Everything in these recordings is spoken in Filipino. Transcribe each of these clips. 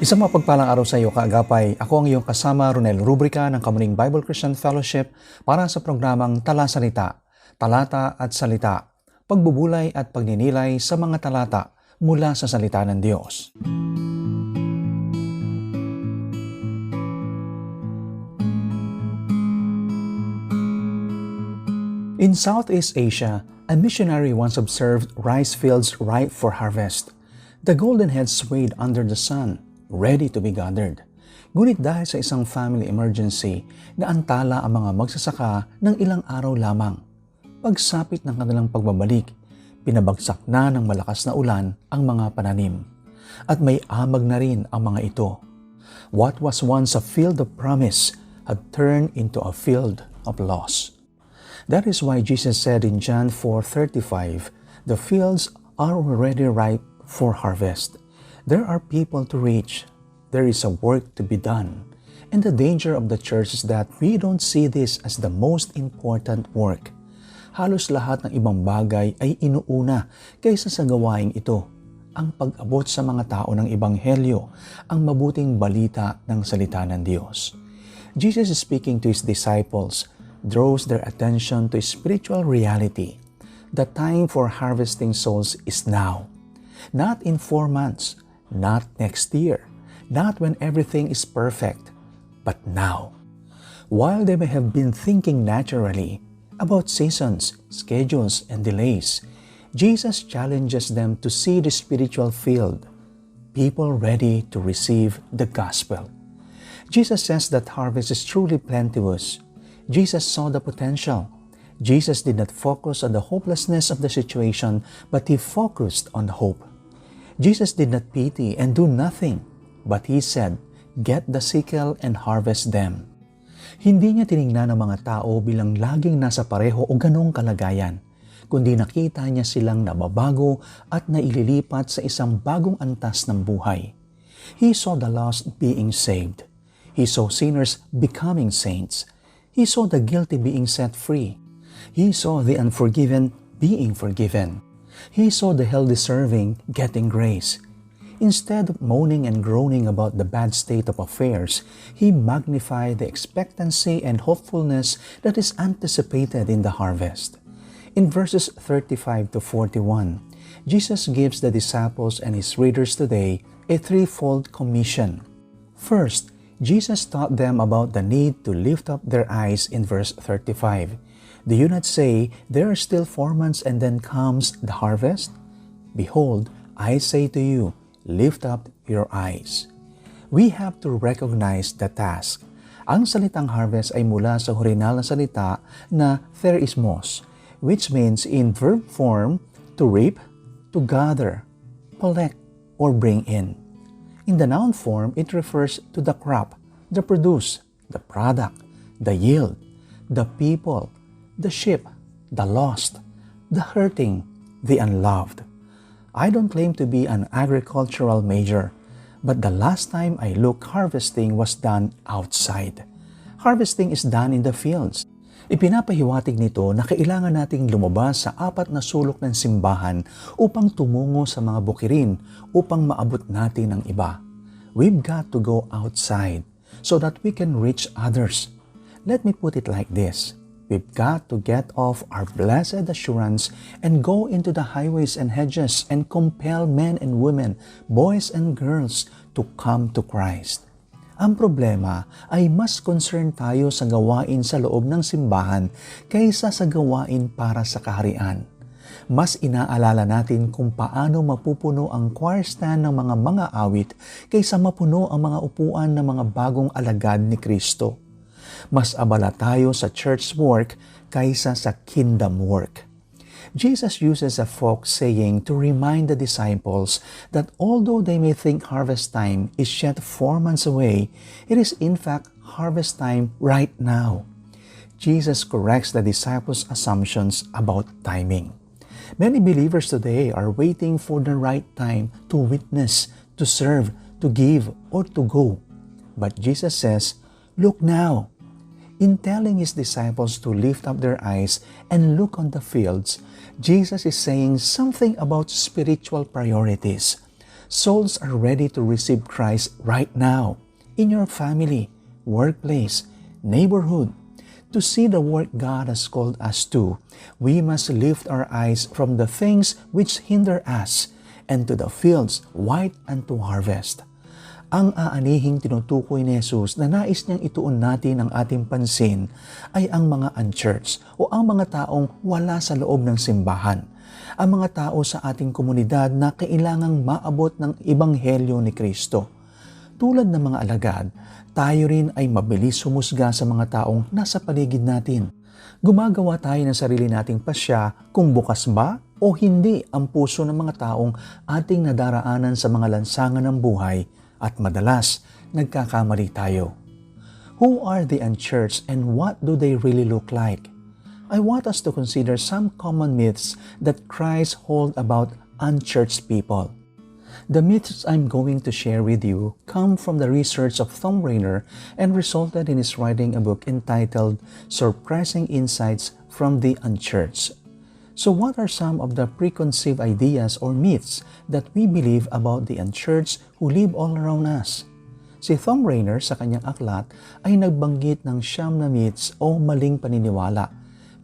Isang mapagpalang araw sa iyo, kaagapay. Ako ang iyong kasama, Ronel Rubrica ng Kamuning Bible Christian Fellowship para sa programang Tala Salita, Talata at Salita, pagbubulay at pagninilay sa mga talata mula sa salita ng Diyos. In Southeast Asia, a missionary once observed rice fields ripe for harvest. The golden heads swayed under the sun, ready to be gathered. Ngunit dahil sa isang family emergency, naantala ang mga magsasaka ng ilang araw lamang. Pagsapit ng kanilang pagbabalik, pinabagsak na ng malakas na ulan ang mga pananim. At may amag na rin ang mga ito. What was once a field of promise had turned into a field of loss. That is why Jesus said in John 4:35, "The fields are already ripe for harvest. There are people to reach. There is a work to be done." And the danger of the church is that we don't see this as the most important work. Halos lahat ng ibang bagay ay inuuna kaysa sa gawaing ito. Ang pag-abot sa mga tao ng Ebanghelyo, ang mabuting balita ng salita ng Diyos. Jesus is speaking to his disciples draws their attention to spiritual reality. The time for harvesting souls is now. Not in four months, not next year, not when everything is perfect, but now. While they may have been thinking naturally about seasons, schedules, and delays, Jesus challenges them to see the spiritual field, people ready to receive the gospel. Jesus says that harvest is truly plenteous. Jesus saw the potential. Jesus did not focus on the hopelessness of the situation, but he focused on hope. Jesus did not pity and do nothing, but he said, Get the sickle and harvest them. Hindi niya tiningnan ang mga tao bilang laging nasa pareho o ganong kalagayan, kundi nakita niya silang nababago at naililipat sa isang bagong antas ng buhay. He saw the lost being saved. He saw sinners becoming saints. He saw the guilty being set free. He saw the unforgiven being forgiven. He saw the hell deserving getting grace. Instead of moaning and groaning about the bad state of affairs, he magnified the expectancy and hopefulness that is anticipated in the harvest. In verses 35 to 41, Jesus gives the disciples and his readers today a threefold commission. First, Jesus taught them about the need to lift up their eyes in verse 35. Do you not say, There are still four months and then comes the harvest? Behold, I say to you, lift up your eyes. We have to recognize the task. Ang salitang harvest ay mula sa horinal na salita na therismos, which means in verb form to reap, to gather, collect, or bring in. In the noun form, it refers to the crop, the produce, the product, the yield, the people, the sheep, the lost, the hurting, the unloved. I don't claim to be an agricultural major, but the last time I looked, harvesting was done outside. Harvesting is done in the fields. Ipinapahiwatig nito na kailangan nating lumabas sa apat na sulok ng simbahan upang tumungo sa mga bukirin upang maabot natin ang iba. We've got to go outside so that we can reach others. Let me put it like this. We've got to get off our blessed assurance and go into the highways and hedges and compel men and women, boys and girls to come to Christ. Ang problema ay mas concern tayo sa gawain sa loob ng simbahan kaysa sa gawain para sa kaharian. Mas inaalala natin kung paano mapupuno ang choir stand ng mga mga awit kaysa mapuno ang mga upuan ng mga bagong alagad ni Kristo. Mas abala tayo sa church work kaysa sa kingdom work. Jesus uses a folk saying to remind the disciples that although they may think harvest time is yet four months away, it is in fact harvest time right now. Jesus corrects the disciples' assumptions about timing. Many believers today are waiting for the right time to witness, to serve, to give, or to go. But Jesus says, Look now. In telling his disciples to lift up their eyes and look on the fields, Jesus is saying something about spiritual priorities. Souls are ready to receive Christ right now in your family, workplace, neighborhood. To see the work God has called us to, we must lift our eyes from the things which hinder us and to the fields white unto harvest. Ang aanihing tinutukoy ni Jesus na nais niyang ituon natin ang ating pansin ay ang mga unchurched o ang mga taong wala sa loob ng simbahan. Ang mga tao sa ating komunidad na kailangang maabot ng Ebanghelyo ni Kristo. Tulad ng mga alagad, tayo rin ay mabilis humusga sa mga taong nasa paligid natin. Gumagawa tayo ng sarili nating pasya kung bukas ba o hindi ang puso ng mga taong ating nadaraanan sa mga lansangan ng buhay at madalas nagkakamali tayo. Who are the unchurched and what do they really look like? I want us to consider some common myths that Christ hold about unchurched people. The myths I'm going to share with you come from the research of Thom Rainer and resulted in his writing a book entitled Surprising Insights from the Unchurched. So what are some of the preconceived ideas or myths that we believe about the unchurched who live all around us? Si Thom Rainer sa kanyang aklat ay nagbanggit ng siyam na myths o maling paniniwala.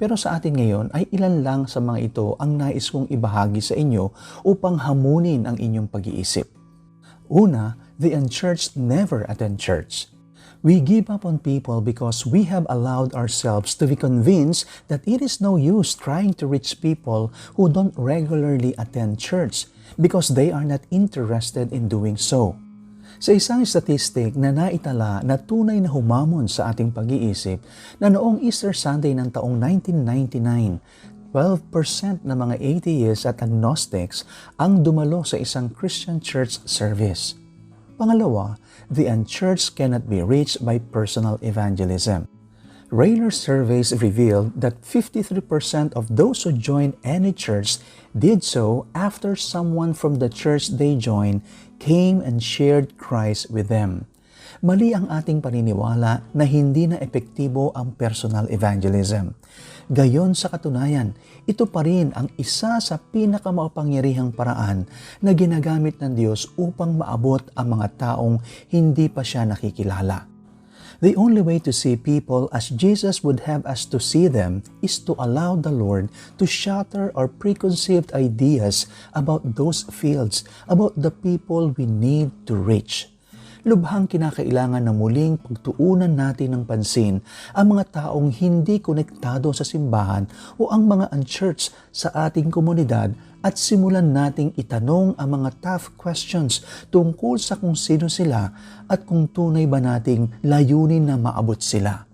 Pero sa atin ngayon ay ilan lang sa mga ito ang nais kong ibahagi sa inyo upang hamunin ang inyong pag-iisip. Una, the unchurched never attend church. We give up on people because we have allowed ourselves to be convinced that it is no use trying to reach people who don't regularly attend church because they are not interested in doing so. Sa isang statistic na naitala na tunay na humamon sa ating pag-iisip na noong Easter Sunday ng taong 1999, 12% ng mga atheists at agnostics ang dumalo sa isang Christian church service. Pangalawa, the unchurched cannot be reached by personal evangelism. Rayner's surveys revealed that 53% of those who joined any church did so after someone from the church they joined came and shared Christ with them. Mali ang ating paniniwala na hindi na epektibo ang personal evangelism. Gayon sa katunayan, ito pa rin ang isa sa pinakamakapangyarihang paraan na ginagamit ng Diyos upang maabot ang mga taong hindi pa siya nakikilala. The only way to see people as Jesus would have us to see them is to allow the Lord to shatter our preconceived ideas about those fields, about the people we need to reach lubhang kinakailangan na muling pagtuunan natin ng pansin ang mga taong hindi konektado sa simbahan o ang mga unchurched sa ating komunidad at simulan nating itanong ang mga tough questions tungkol sa kung sino sila at kung tunay ba nating layunin na maabot sila.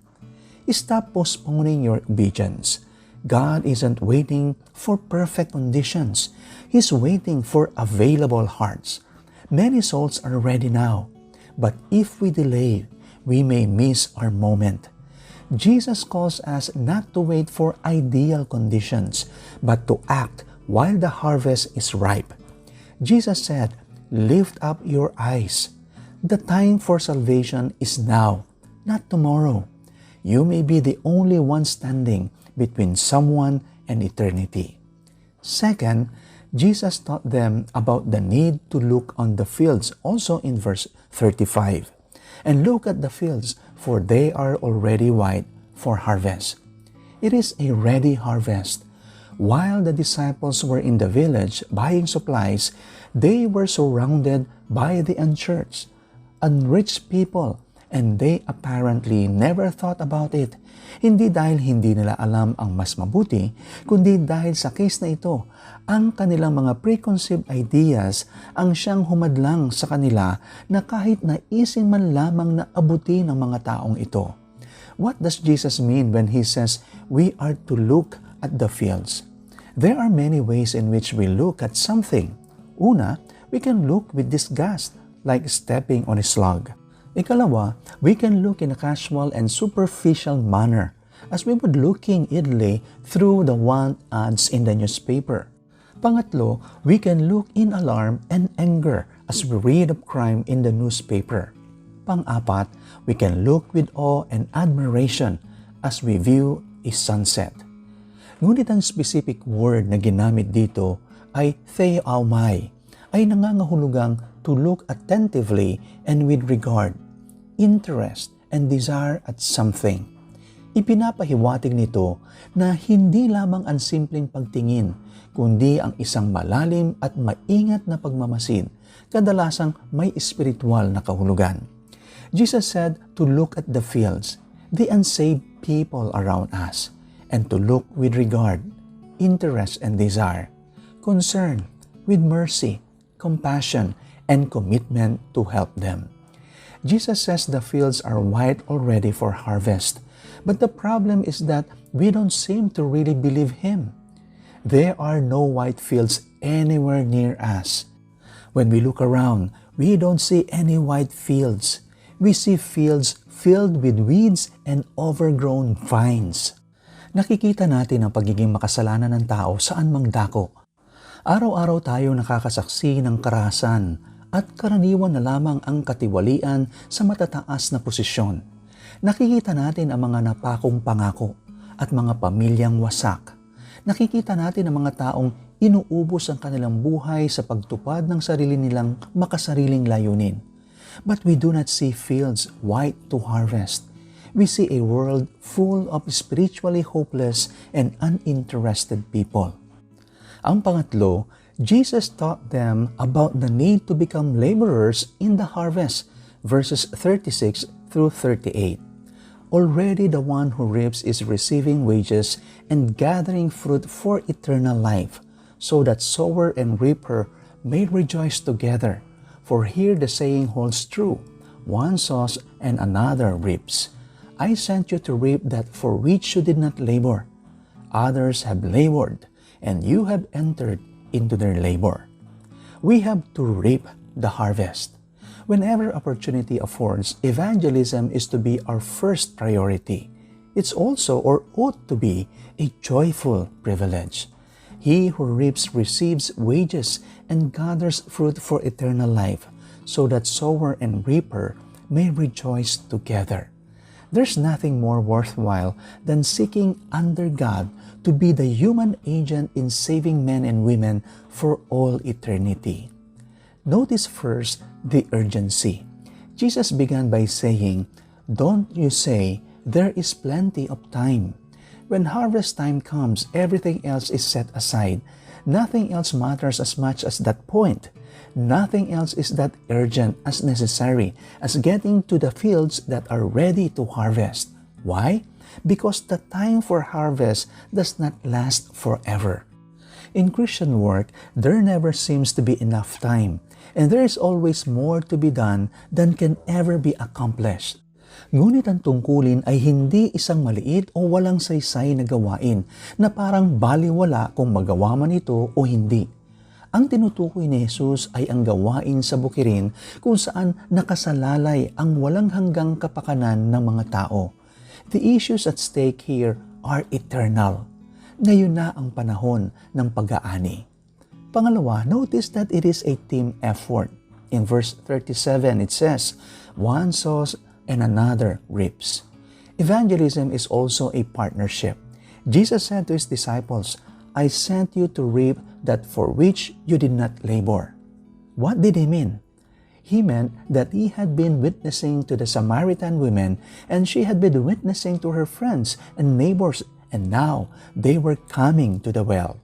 Stop postponing your obedience. God isn't waiting for perfect conditions. He's waiting for available hearts. Many souls are ready now. But if we delay, we may miss our moment. Jesus calls us not to wait for ideal conditions, but to act while the harvest is ripe. Jesus said, Lift up your eyes. The time for salvation is now, not tomorrow. You may be the only one standing between someone and eternity. Second, Jesus taught them about the need to look on the fields, also in verse 35. And look at the fields, for they are already white for harvest. It is a ready harvest. While the disciples were in the village buying supplies, they were surrounded by the unchurched, unrich people, and they apparently never thought about it. Hindi dahil hindi nila alam ang mas mabuti, kundi dahil sa case na ito, ang kanilang mga preconceived ideas ang siyang humadlang sa kanila na kahit naisin man lamang na abuti ng mga taong ito. What does Jesus mean when He says we are to look at the fields? There are many ways in which we look at something. Una, we can look with disgust, like stepping on a slug. Ikalawa, we can look in a casual and superficial manner as we would looking idly through the want ads in the newspaper. Pangatlo, we can look in alarm and anger as we read of crime in the newspaper. Pang-apat, we can look with awe and admiration as we view a sunset. Ngunit ang specific word na ginamit dito ay theaumai, ay nangangahulugang to look attentively and with regard, interest, and desire at something. Ipinapahiwatig nito na hindi lamang ang simpleng pagtingin, kundi ang isang malalim at maingat na pagmamasid, kadalasang may espiritual na kahulugan. Jesus said to look at the fields, the unsaved people around us, and to look with regard, interest, and desire, concern, with mercy, compassion, and commitment to help them. Jesus says the fields are white already for harvest, but the problem is that we don't seem to really believe Him. There are no white fields anywhere near us. When we look around, we don't see any white fields. We see fields filled with weeds and overgrown vines. Nakikita natin ang pagiging makasalanan ng tao saan mang dako. Araw-araw tayong nakakasaksi ng karahasan at karaniwan na lamang ang katiwalian sa matataas na posisyon. Nakikita natin ang mga napakong pangako at mga pamilyang wasak. Nakikita natin ang mga taong inuubos ang kanilang buhay sa pagtupad ng sarili nilang makasariling layunin. But we do not see fields white to harvest. We see a world full of spiritually hopeless and uninterested people. Ang pangatlo, Jesus taught them about the need to become laborers in the harvest, verses 36 through 38. Already the one who reaps is receiving wages and gathering fruit for eternal life, so that sower and reaper may rejoice together. For here the saying holds true one sows and another reaps. I sent you to reap that for which you did not labor. Others have labored, and you have entered into their labor. We have to reap the harvest. Whenever opportunity affords, evangelism is to be our first priority. It's also, or ought to be, a joyful privilege. He who reaps receives wages and gathers fruit for eternal life, so that sower and reaper may rejoice together. There's nothing more worthwhile than seeking under God to be the human agent in saving men and women for all eternity. Notice first the urgency. Jesus began by saying, Don't you say, there is plenty of time. When harvest time comes, everything else is set aside. Nothing else matters as much as that point. Nothing else is that urgent as necessary as getting to the fields that are ready to harvest. Why? Because the time for harvest does not last forever. In Christian work, there never seems to be enough time, and there is always more to be done than can ever be accomplished. Ngunit ang tungkulin ay hindi isang maliit o walang saysay na gawain na parang baliwala kung magawa man ito o hindi. Ang tinutukoy ni Jesus ay ang gawain sa bukirin kung saan nakasalalay ang walang hanggang kapakanan ng mga tao. The issues at stake here are eternal. Ngayon na ang panahon ng pag-aani. Pangalawa, notice that it is a team effort. In verse 37, it says, One sows and another reaps. Evangelism is also a partnership. Jesus said to his disciples, I sent you to reap that for which you did not labor. What did he mean? He meant that he had been witnessing to the Samaritan women and she had been witnessing to her friends and neighbors, and now they were coming to the well.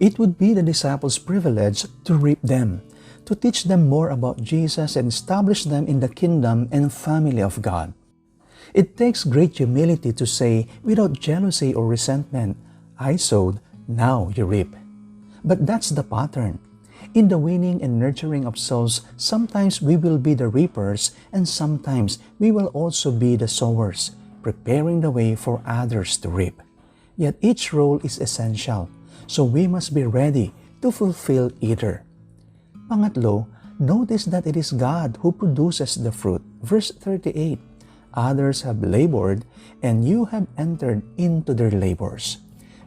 It would be the disciples' privilege to reap them, to teach them more about Jesus and establish them in the kingdom and family of God. It takes great humility to say, without jealousy or resentment, I sowed, now you reap. But that's the pattern. In the winning and nurturing of souls, sometimes we will be the reapers and sometimes we will also be the sowers, preparing the way for others to reap. Yet each role is essential, so we must be ready to fulfill either. Pangatlo, notice that it is God who produces the fruit. Verse 38 Others have labored, and you have entered into their labors.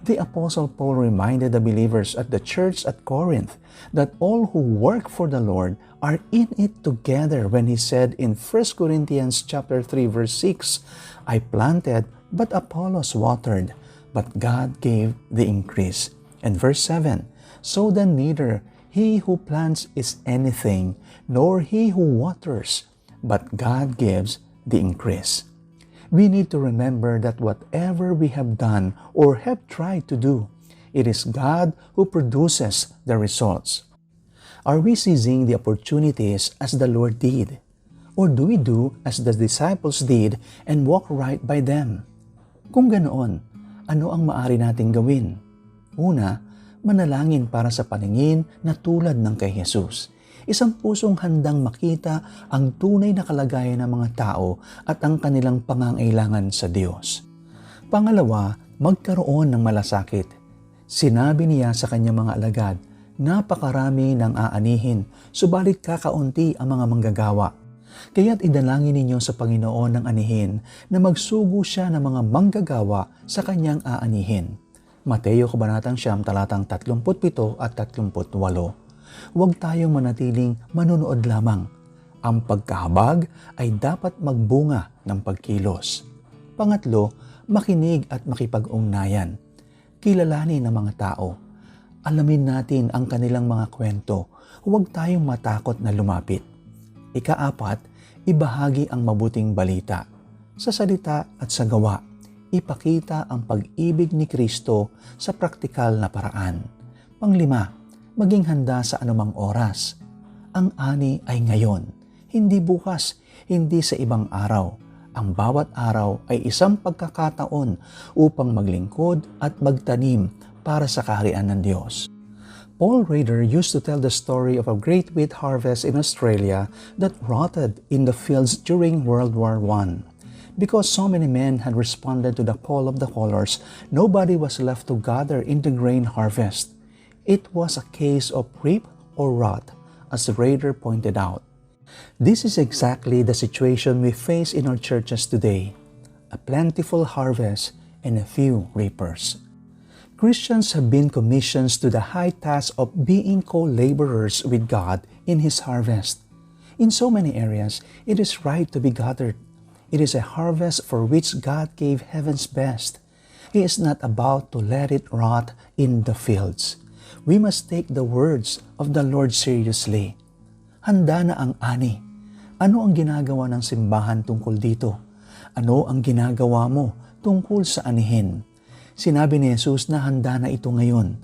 The Apostle Paul reminded the believers at the church at Corinth that all who work for the Lord are in it together when he said in 1 Corinthians chapter 3 verse 6, I planted, but Apollos watered, but God gave the increase. And verse 7, So then neither he who plants is anything, nor he who waters, but God gives the increase. We need to remember that whatever we have done or have tried to do, it is God who produces the results. Are we seizing the opportunities as the Lord did? Or do we do as the disciples did and walk right by them? Kung ganoon, ano ang maari nating gawin? Una, manalangin para sa paningin na tulad ng kay Jesus. Isang pusong handang makita ang tunay na kalagayan ng mga tao at ang kanilang pangangailangan sa Diyos. Pangalawa, magkaroon ng malasakit. Sinabi niya sa kanyang mga alagad, napakarami ng aanihin, subalit kakaunti ang mga manggagawa. Kaya't idalangin ninyo sa Panginoon ng anihin na magsugo siya ng mga manggagawa sa kanyang aanihin. Mateo Kabanatang Siyam, talatang 37 at 38. Huwag tayong manatiling manunood lamang. Ang pagkahabag ay dapat magbunga ng pagkilos. Pangatlo, makinig at makipag-ungnayan. Kilalanin ng mga tao alamin natin ang kanilang mga kwento. Huwag tayong matakot na lumapit. Ikaapat, ibahagi ang mabuting balita. Sa salita at sa gawa, ipakita ang pag-ibig ni Kristo sa praktikal na paraan. Panglima, maging handa sa anumang oras. Ang ani ay ngayon, hindi bukas, hindi sa ibang araw. Ang bawat araw ay isang pagkakataon upang maglingkod at magtanim para sa kaharian ng Diyos. Paul Rader used to tell the story of a great wheat harvest in Australia that rotted in the fields during World War I. Because so many men had responded to the call of the callers, nobody was left to gather in the grain harvest. It was a case of rip or rot, as Rader pointed out. This is exactly the situation we face in our churches today a plentiful harvest and a few reapers. Christians have been commissioned to the high task of being co-laborers with God in His harvest. In so many areas, it is right to be gathered. It is a harvest for which God gave heaven's best. He is not about to let it rot in the fields. We must take the words of the Lord seriously. Handa na ang ani. Ano ang ginagawa ng simbahan tungkol dito? Ano ang ginagawa mo tungkol sa anihin? Sinabi ni Jesus na handa na ito ngayon.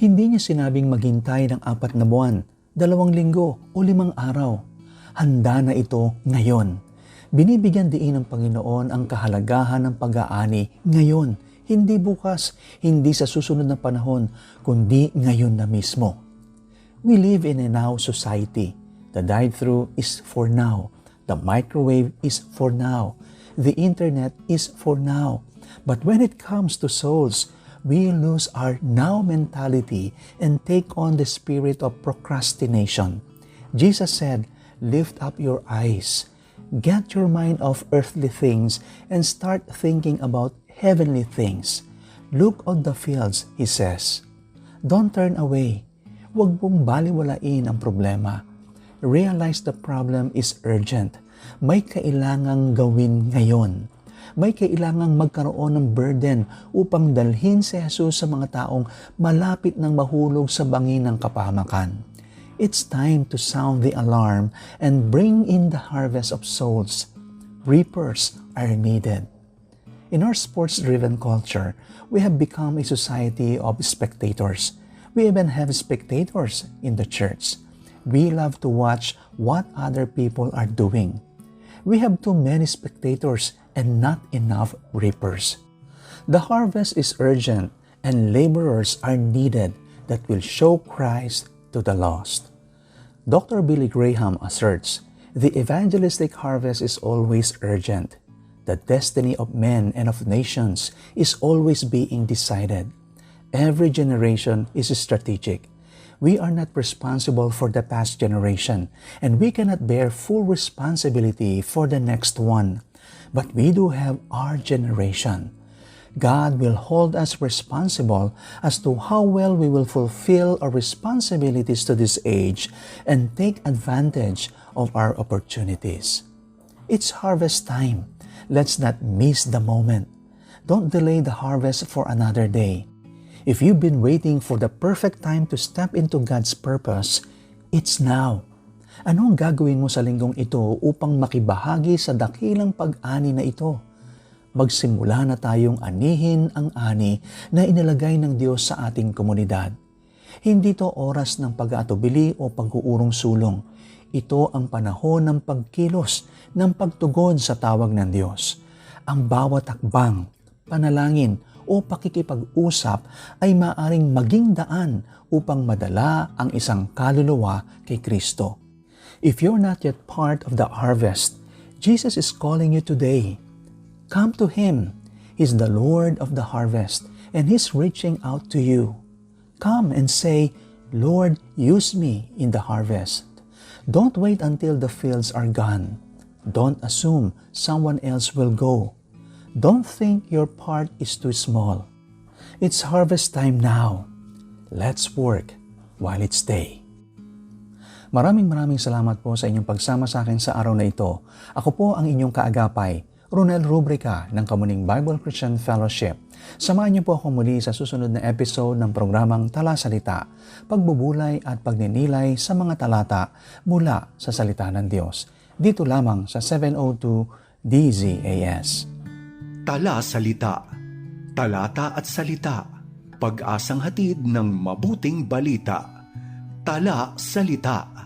Hindi niya sinabing maghintay ng apat na buwan, dalawang linggo o limang araw. Handa na ito ngayon. Binibigyan diin ng Panginoon ang kahalagahan ng pag-aani ngayon, hindi bukas, hindi sa susunod na panahon, kundi ngayon na mismo. We live in a now society. The drive-thru is for now. The microwave is for now. The internet is for now. But when it comes to souls, we lose our now mentality and take on the spirit of procrastination. Jesus said, Lift up your eyes, get your mind off earthly things, and start thinking about heavenly things. Look on the fields, he says. Don't turn away. Huwag mong baliwalain ang problema. Realize the problem is urgent. May kailangang gawin ngayon may kailangang magkaroon ng burden upang dalhin si Jesus sa mga taong malapit ng mahulog sa bangin ng kapahamakan. It's time to sound the alarm and bring in the harvest of souls. Reapers are needed. In our sports-driven culture, we have become a society of spectators. We even have spectators in the church. We love to watch what other people are doing. We have too many spectators and not enough reapers. The harvest is urgent and laborers are needed that will show Christ to the lost. Dr. Billy Graham asserts the evangelistic harvest is always urgent. The destiny of men and of nations is always being decided. Every generation is strategic. We are not responsible for the past generation, and we cannot bear full responsibility for the next one. But we do have our generation. God will hold us responsible as to how well we will fulfill our responsibilities to this age and take advantage of our opportunities. It's harvest time. Let's not miss the moment. Don't delay the harvest for another day. If you've been waiting for the perfect time to step into God's purpose, it's now. Ano ang gagawin mo sa linggong ito upang makibahagi sa dakilang pag-ani na ito? Magsimula na tayong anihin ang ani na inilagay ng Diyos sa ating komunidad. Hindi to oras ng pag-aatubili o pag-uurong sulong. Ito ang panahon ng pagkilos, ng pagtugon sa tawag ng Diyos. Ang bawat hakbang, panalangin o pakikipag-usap ay maaring maging daan upang madala ang isang kaluluwa kay Kristo. If you're not yet part of the harvest, Jesus is calling you today. Come to Him. He's the Lord of the harvest, and He's reaching out to you. Come and say, Lord, use me in the harvest. Don't wait until the fields are gone. Don't assume someone else will go. Don't think your part is too small. It's harvest time now. Let's work while it's day. Maraming maraming salamat po sa inyong pagsama sa akin sa araw na ito. Ako po ang inyong kaagapay, Ronel Rubrica ng Kamuning Bible Christian Fellowship. Samahan niyo po ako muli sa susunod na episode ng programang Tala Salita, pagbubulay at pagninilay sa mga talata mula sa salita ng Diyos. Dito lamang sa 702 DZAS. Tala Salita, Talata at Salita, Pag-asang hatid ng mabuting balita. Tala Salita.